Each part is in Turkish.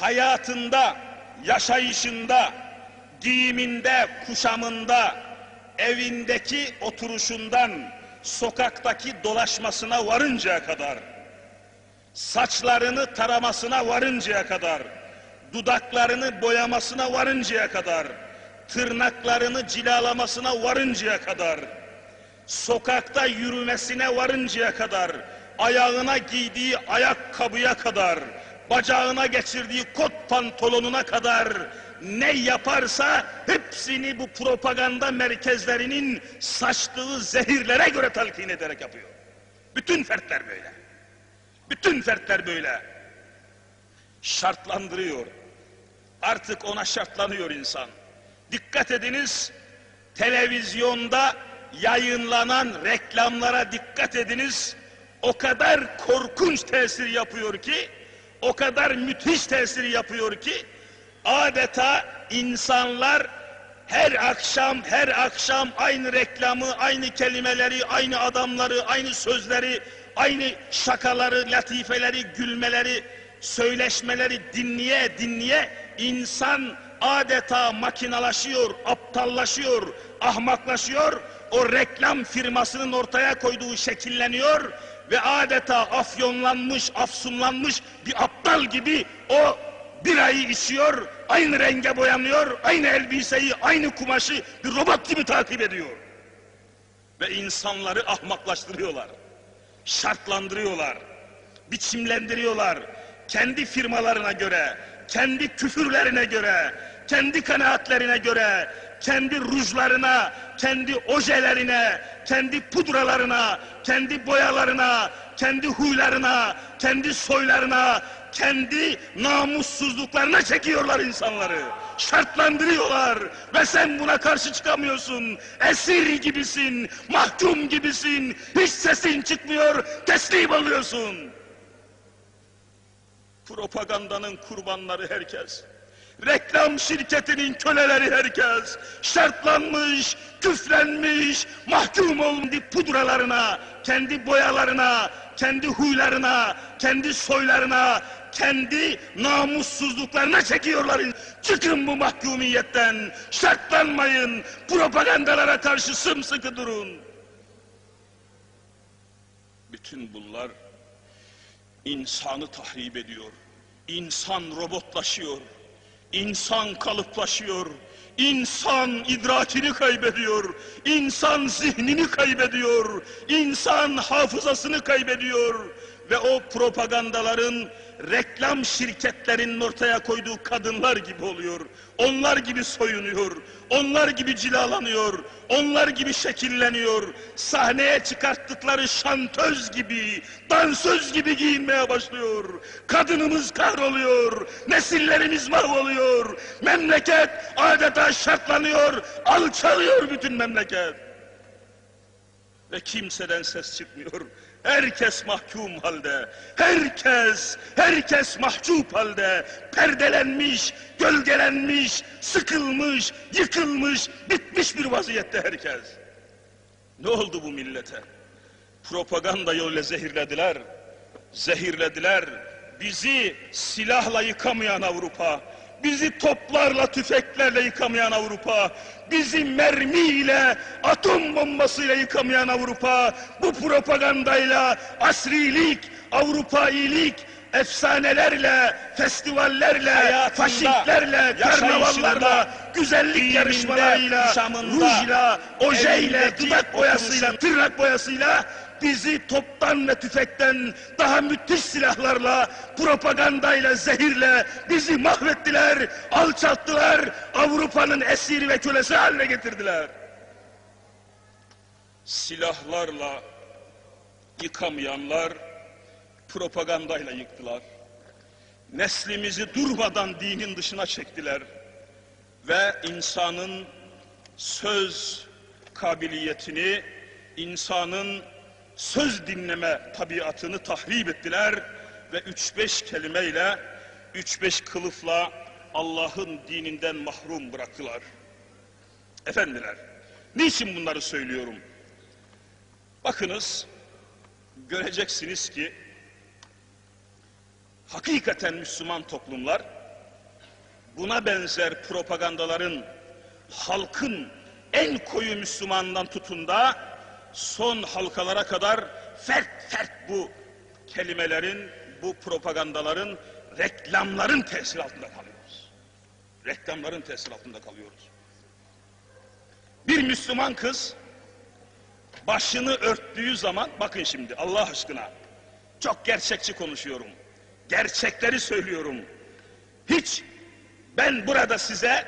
hayatında, yaşayışında, giyiminde, kuşamında, evindeki oturuşundan, sokaktaki dolaşmasına varıncaya kadar, saçlarını taramasına varıncaya kadar, dudaklarını boyamasına varıncaya kadar, tırnaklarını cilalamasına varıncaya kadar, sokakta yürümesine varıncaya kadar, ayağına giydiği ayakkabıya kadar, bacağına geçirdiği kot pantolonuna kadar ne yaparsa hepsini bu propaganda merkezlerinin saçtığı zehirlere göre talkin ederek yapıyor. Bütün fertler böyle. Bütün fertler böyle. Şartlandırıyor. Artık ona şartlanıyor insan. Dikkat ediniz, televizyonda yayınlanan reklamlara dikkat ediniz. O kadar korkunç tesir yapıyor ki, o kadar müthiş tesir yapıyor ki, adeta insanlar her akşam her akşam aynı reklamı, aynı kelimeleri, aynı adamları, aynı sözleri, aynı şakaları, latifeleri, gülmeleri, söyleşmeleri dinleye dinleye insan adeta makinalaşıyor, aptallaşıyor, ahmaklaşıyor. O reklam firmasının ortaya koyduğu şekilleniyor ve adeta afyonlanmış, afsunlanmış bir aptal gibi o birayı içiyor, aynı renge boyanıyor, aynı elbiseyi, aynı kumaşı bir robot gibi takip ediyor. Ve insanları ahmaklaştırıyorlar, şartlandırıyorlar, biçimlendiriyorlar. Kendi firmalarına göre, kendi küfürlerine göre, kendi kanaatlerine göre, kendi rujlarına, kendi ojelerine, kendi pudralarına, kendi boyalarına, kendi huylarına, kendi soylarına, kendi namussuzluklarına çekiyorlar insanları. Şartlandırıyorlar ve sen buna karşı çıkamıyorsun. Esir gibisin, mahkum gibisin, hiç sesin çıkmıyor, teslim oluyorsun. Propagandanın kurbanları herkes. Reklam şirketinin köleleri herkes. Şartlanmış, küflenmiş, mahkum olmuş pudralarına, kendi boyalarına, kendi huylarına, kendi soylarına, kendi namussuzluklarına çekiyorlar. Çıkın bu mahkumiyetten, şartlanmayın, propagandalara karşı sımsıkı durun. Bütün bunlar insanı tahrip ediyor. İnsan robotlaşıyor. İnsan kalıplaşıyor. İnsan idrakini kaybediyor. İnsan zihnini kaybediyor. İnsan hafızasını kaybediyor. Ve o propagandaların reklam şirketlerinin ortaya koyduğu kadınlar gibi oluyor. Onlar gibi soyunuyor. Onlar gibi cilalanıyor. Onlar gibi şekilleniyor. Sahneye çıkarttıkları şantöz gibi, dansöz gibi giyinmeye başlıyor. Kadınımız kahroluyor. Nesillerimiz mahvoluyor. Memleket adeta şartlanıyor. Alçalıyor bütün memleket. Ve kimseden ses çıkmıyor. Herkes mahkum halde, herkes, herkes mahcup halde, perdelenmiş, gölgelenmiş, sıkılmış, yıkılmış, bitmiş bir vaziyette herkes. Ne oldu bu millete? Propaganda öyle zehirlediler, zehirlediler. Bizi silahla yıkamayan Avrupa, bizi toplarla, tüfeklerle yıkamayan Avrupa, bizi mermiyle, atom bombasıyla yıkamayan Avrupa, bu propagandayla asrilik, Avrupailik, efsanelerle, festivallerle, faşiklerle, karnavallarla, güzellik yarışmalarıyla, rujla, ojeyle, dudak boyasıyla, tırnak boyasıyla bizi toptan ve tüfekten daha müthiş silahlarla, propagandayla, zehirle bizi mahvettiler, alçalttılar, Avrupa'nın esiri ve kölesi haline getirdiler. Silahlarla yıkamayanlar propagandayla yıktılar. Neslimizi durmadan dinin dışına çektiler ve insanın söz kabiliyetini, insanın söz dinleme tabiatını tahrip ettiler ve üç beş kelimeyle, üç beş kılıfla Allah'ın dininden mahrum bıraktılar. Efendiler, niçin bunları söylüyorum? Bakınız, göreceksiniz ki, hakikaten Müslüman toplumlar, buna benzer propagandaların halkın en koyu Müslümanından tutun da son halkalara kadar fert fert bu kelimelerin, bu propagandaların, reklamların tesir altında kalıyoruz. Reklamların tesir altında kalıyoruz. Bir Müslüman kız başını örttüğü zaman, bakın şimdi Allah aşkına, çok gerçekçi konuşuyorum. Gerçekleri söylüyorum. Hiç ben burada size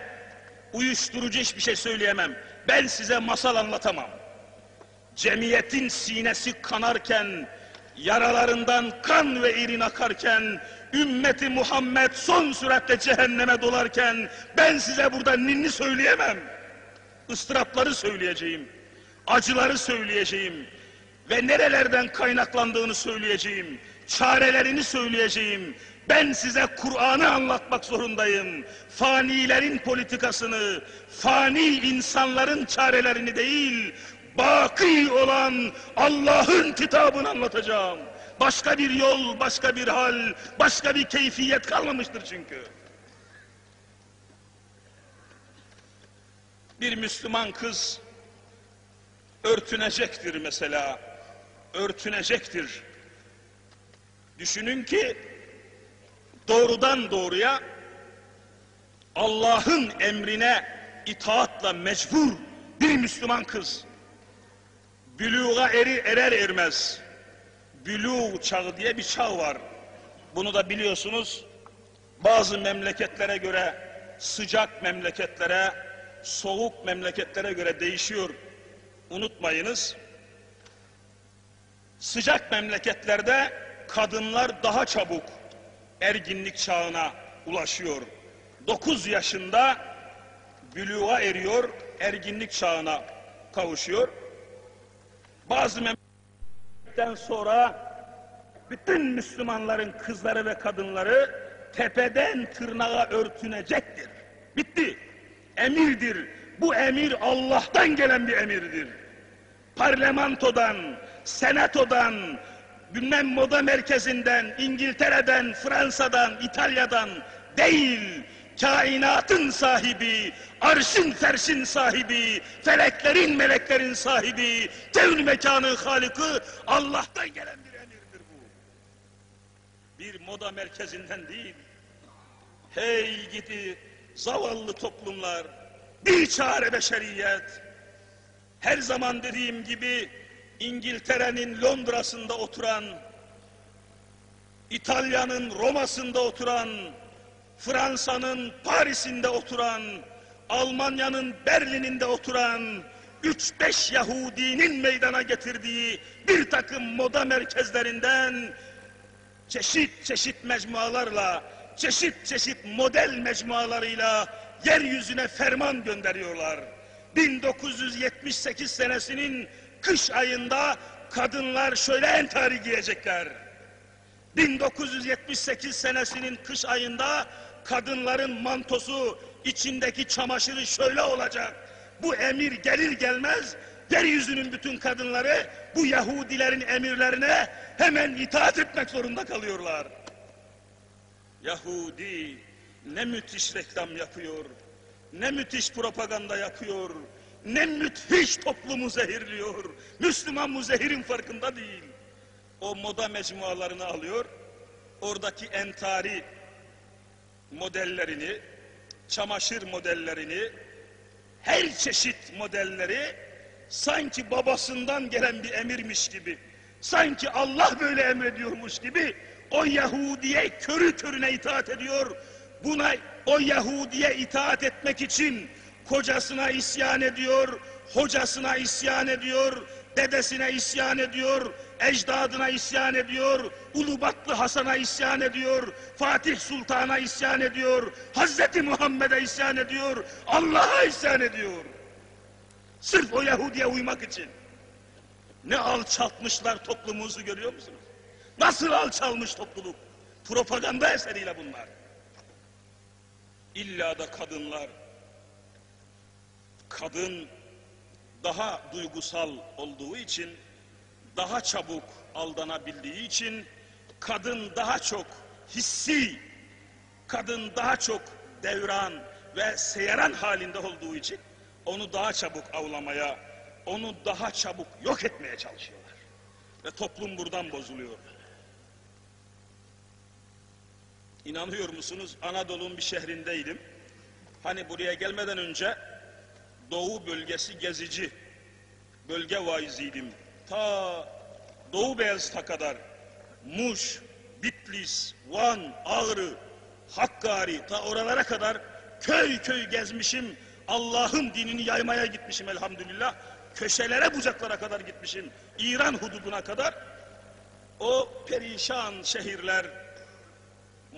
uyuşturucu hiçbir şey söyleyemem. Ben size masal anlatamam. Cemiyetin sinesi kanarken, yaralarından kan ve irin akarken, ümmeti Muhammed son süratle cehenneme dolarken, ben size burada ninni söyleyemem. Istırapları söyleyeceğim, acıları söyleyeceğim ve nerelerden kaynaklandığını söyleyeceğim, çarelerini söyleyeceğim. Ben size Kur'an'ı anlatmak zorundayım. Fanilerin politikasını, fani insanların çarelerini değil, baki olan Allah'ın kitabını anlatacağım. Başka bir yol, başka bir hal, başka bir keyfiyet kalmamıştır çünkü. Bir Müslüman kız örtünecektir mesela. Örtünecektir. Düşünün ki doğrudan doğruya Allah'ın emrine itaatla mecbur bir Müslüman kız büluğa eri erer ermez bülû çağı diye bir çağ var. Bunu da biliyorsunuz bazı memleketlere göre sıcak memleketlere soğuk memleketlere göre değişiyor. Unutmayınız. Sıcak memleketlerde kadınlar daha çabuk erginlik çağına ulaşıyor. 9 yaşında büluğa eriyor, erginlik çağına kavuşuyor. Bazı memleketlerden sonra bütün Müslümanların kızları ve kadınları tepeden tırnağa örtünecektir. Bitti. Emirdir. Bu emir Allah'tan gelen bir emirdir. Parlamentodan, senatodan, bilmem moda merkezinden, İngiltere'den, Fransa'dan, İtalya'dan değil, kainatın sahibi, arşın ferşin sahibi, feleklerin meleklerin sahibi, tevn mekanı halikı Allah'tan gelen bir emirdir bu. Bir moda merkezinden değil. Hey gidi zavallı toplumlar, bir çare beşeriyet. Her zaman dediğim gibi İngiltere'nin Londra'sında oturan, İtalya'nın Roma'sında oturan, Fransa'nın Paris'inde oturan, Almanya'nın Berlin'inde oturan, üç beş Yahudinin meydana getirdiği bir takım moda merkezlerinden çeşit çeşit mecmualarla, çeşit çeşit model mecmualarıyla yeryüzüne ferman gönderiyorlar. 1978 senesinin kış ayında kadınlar şöyle entari giyecekler. 1978 senesinin kış ayında kadınların mantosu içindeki çamaşırı şöyle olacak. Bu emir gelir gelmez yeryüzünün bütün kadınları bu Yahudilerin emirlerine hemen itaat etmek zorunda kalıyorlar. Yahudi ne müthiş reklam yapıyor, ne müthiş propaganda yapıyor, ne müthiş toplumu zehirliyor. Müslüman bu zehirin farkında değil. O moda mecmualarını alıyor, oradaki entari modellerini, çamaşır modellerini, her çeşit modelleri sanki babasından gelen bir emirmiş gibi, sanki Allah böyle emrediyormuş gibi o Yahudiye körü körüne itaat ediyor. Buna o Yahudiye itaat etmek için kocasına isyan ediyor, hocasına isyan ediyor, dedesine isyan ediyor, ecdadına isyan ediyor, Ulubatlı Hasan'a isyan ediyor, Fatih Sultan'a isyan ediyor, Hazreti Muhammed'e isyan ediyor, Allah'a isyan ediyor. Sırf o Yahudi'ye uymak için. Ne alçaltmışlar toplumumuzu görüyor musunuz? Nasıl alçalmış topluluk? Propaganda eseriyle bunlar. İlla da kadınlar, kadın daha duygusal olduğu için, daha çabuk aldanabildiği için, kadın daha çok hissi, kadın daha çok devran ve seyran halinde olduğu için onu daha çabuk avlamaya, onu daha çabuk yok etmeye çalışıyorlar. Ve toplum buradan bozuluyor. İnanıyor musunuz? Anadolu'nun bir şehrindeydim. Hani buraya gelmeden önce Doğu bölgesi gezici bölge vaiziydim. Ta Doğu Beyazıt'a kadar Muş, Bitlis, Van, Ağrı, Hakkari ta oralara kadar köy köy gezmişim. Allah'ın dinini yaymaya gitmişim elhamdülillah. Köşelere bucaklara kadar gitmişim. İran hududuna kadar. O perişan şehirler,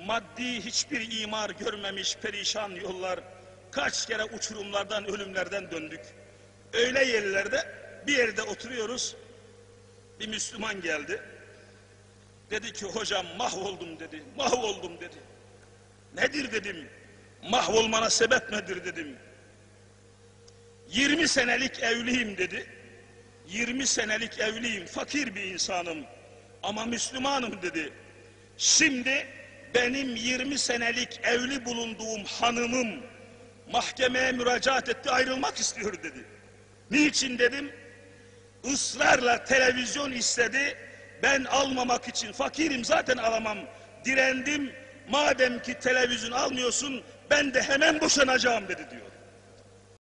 maddi hiçbir imar görmemiş perişan yollar, kaç kere uçurumlardan, ölümlerden döndük. Öyle yerlerde bir yerde oturuyoruz, bir Müslüman geldi. Dedi ki hocam mahvoldum dedi, mahvoldum dedi. Nedir dedim, mahvolmana sebep nedir dedim. 20 senelik evliyim dedi. 20 senelik evliyim, fakir bir insanım ama Müslümanım dedi. Şimdi benim 20 senelik evli bulunduğum hanımım mahkemeye müracaat etti ayrılmak istiyor dedi. Niçin dedim? Israrla televizyon istedi. Ben almamak için fakirim zaten alamam. Direndim. Madem ki televizyon almıyorsun ben de hemen boşanacağım dedi diyor.